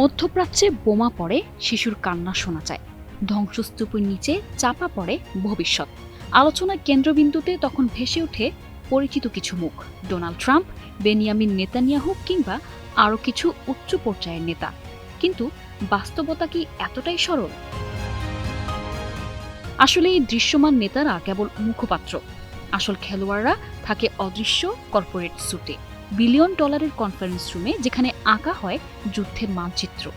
মধ্যপ্রাচ্যে বোমা পড়ে, শিশুর কান্না শোনা যায়। ধ্বংসস্তূপের নিচে চাপা পড়ে ভবিষ্যৎ। আলোচনার কেন্দ্রবিন্দুতে তখন ভেসে ওঠে পরিচিত কিছু মুখ। ডোনাল্ড ট্রাম্প, বেনিয়ামিন নেতানিয়াহু কিংবা আরও কিছু উচ্চ পর্যায়ের নেতা। কিন্তু বাস্তবতা কি এতটাই সরল? আসলে এই দৃশ্যমান নেতারা কেবল মুখপাত্র। আসল খেলোয়াড়রা থাকে অদৃশ্য কর্পোরেট স্যুটে। বিলিয়ন ডলারের কনফারেন্স রুমে যেখানে আঁকা হয় যুদ্ধের মানচিত্র।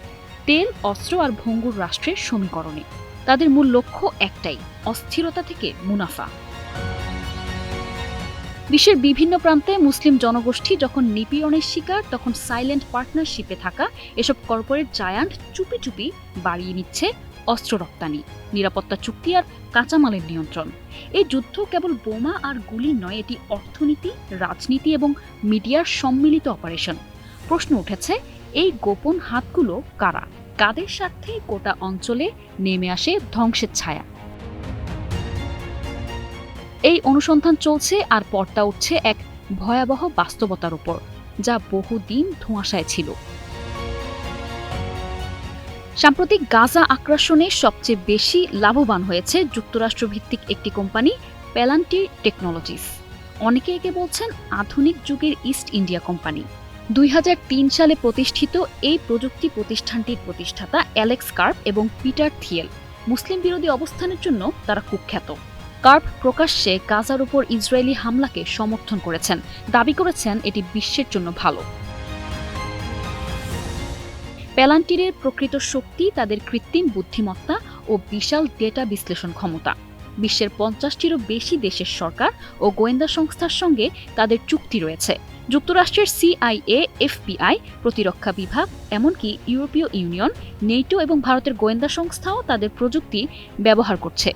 তেল, অস্ত্র আর ভঙ্গুর রাষ্ট্রের সমীকরণে। তাদের মূল লক্ষ্য একটাই, অস্থিরতা থেকে মুনাফা। বিশ্বের বিভিন্ন প্রান্তে মুসলিম জনগোষ্ঠী যখন নিপীড়নের শিকার, তখন সাইলেন্ট পার্টনারশিপে থাকা এসব কর্পোরেট জায়ান্ট চুপি চুপি বাড়িয়ে নিচ্ছে অস্ত্র রপ্তানি, নিরাপত্তা চুক্তি আর কাঁচামালের নিয়ন্ত্রণ। এই যুদ্ধ কেবল বোমা আর গুলি নয়, এটি অর্থনীতি, রাজনীতি এবং মিডিয়ার সম্মিলিত অপারেশন প্রশ্ন উঠেছে, এই গোপন হাতগুলো কারা? কাদের স্বার্থে গোটা অঞ্চলে নেমে আসে ধ্বংসের ছায়া? এই অনুসন্ধান চলছে আর পর্দা উঠছে এক ভয়াবহ বাস্তবতার উপর, যা বহুদিন ধোঁয়াশায় ছিল। সাম্প্রতিক গাজা আক্রমণে সবচেয়ে বেশি লাভবান হয়েছে যুক্তরাষ্ট্রভিত্তিক একটি কোম্পানি, প্যালান্টি টেকনোলজিস। অনেকে একে বলছেন আধুনিক যুগের ইস্ট ইন্ডিয়া কোম্পানি। দুই হাজার তিন সালে প্রতিষ্ঠিত এই প্রযুক্তি প্রতিষ্ঠানটির প্রতিষ্ঠাতা অ্যালেক্স কার্প এবং পিটার থিয়েল, মুসলিম বিরোধী অবস্থানের জন্য তারা কুখ্যাত। কার্প প্রকাশ্যে গাজার উপর ইসরায়েলি হামলাকে সমর্থন করেছেন। দাবি করেছেন এটি বিশ্বের জন্য ভালো। প্যালান্টিরের প্রকৃত শক্তি, তাদের কৃত্রিম বুদ্ধিমত্তা ও বিশাল ডেটা বিশ্লেষণ ক্ষমতা। বিশ্বের পঞ্চাশটিরও বেশি দেশের সরকার ও গোয়েন্দা সংস্থার সঙ্গে তাদের চুক্তি রয়েছে। যুক্তরাষ্ট্রের সিআইএ, এফবিআই, প্রতিরক্ষা বিভাগ, এমনকি ইউরোপীয় ইউনিয়ন, নেটো এবং ভারতের গোয়েন্দা সংস্থাও তাদের প্রযুক্তি ব্যবহার করছে।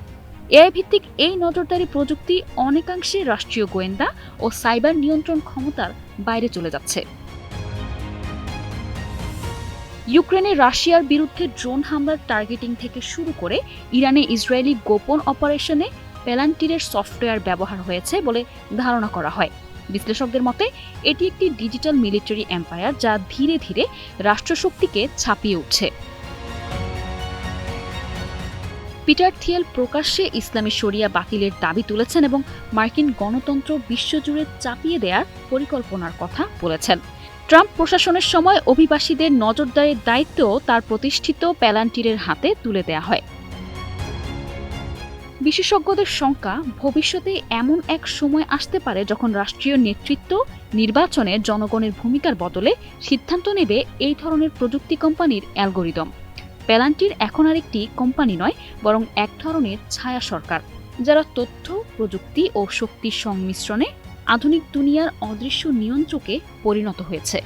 এআই ভিত্তিক এই নজরদারি প্রযুক্তি অনেকাংশে রাষ্ট্রীয় গোয়েন্দা ও সাইবার নিয়ন্ত্রণ ক্ষমতার বাইরে চলে যাচ্ছে। ইউক্রেনে রাশিয়ার বিরুদ্ধে ড্রোন হামলার টার্গেটিং থেকে শুরু করে ইরানে ইসরায়েলি গোপন অপারেশনে প্যালান্টিরের সফটওয়্যার ব্যবহার হয়েছে বলে ধারণা করা হয়। বিশ্লেষকদের মতে, এটি একটি ডিজিটাল মিলিটারি এম্পায়ার যা ধীরে ধীরে রাষ্ট্রশক্তিকে ছাপিয়ে উঠছে। পিটার থিয়েল প্রকাশ্যে ইসলামী শরিয়া বাতিলের দাবি তুলেছেন এবং মার্কিন গণতন্ত্র বিশ্বজুড়ে চাপিয়ে দেওয়ার পরিকল্পনার কথা বলেছেন। ট্রাম্প প্রশাসনের সময় অভিবাসীদের নজরদারির দায়িত্বও তার প্রতিষ্ঠিত প্যালান্টিরের হাতে তুলে দেয়া হয়। বিশেষজ্ঞদের শঙ্কা, ভবিষ্যতে এমন এক সময় আসতে পারে যখন রাষ্ট্রীয় নেতৃত্ব নির্বাচনে জনগণের ভূমিকার বদলে সিদ্ধান্ত নেবে এই ধরনের প্রযুক্তি কোম্পানির অ্যালগোরিদম। প্যালান্টির এখন আর একটি কোম্পানি নয়, বরং এক ধরনের ছায়া সরকার, যারা তথ্য, প্রযুক্তি ও শক্তির সংমিশ্রণে আধুনিক দুনিয়ার অদৃশ্য নিয়ন্ত্রকে পরিণত হয়েছে।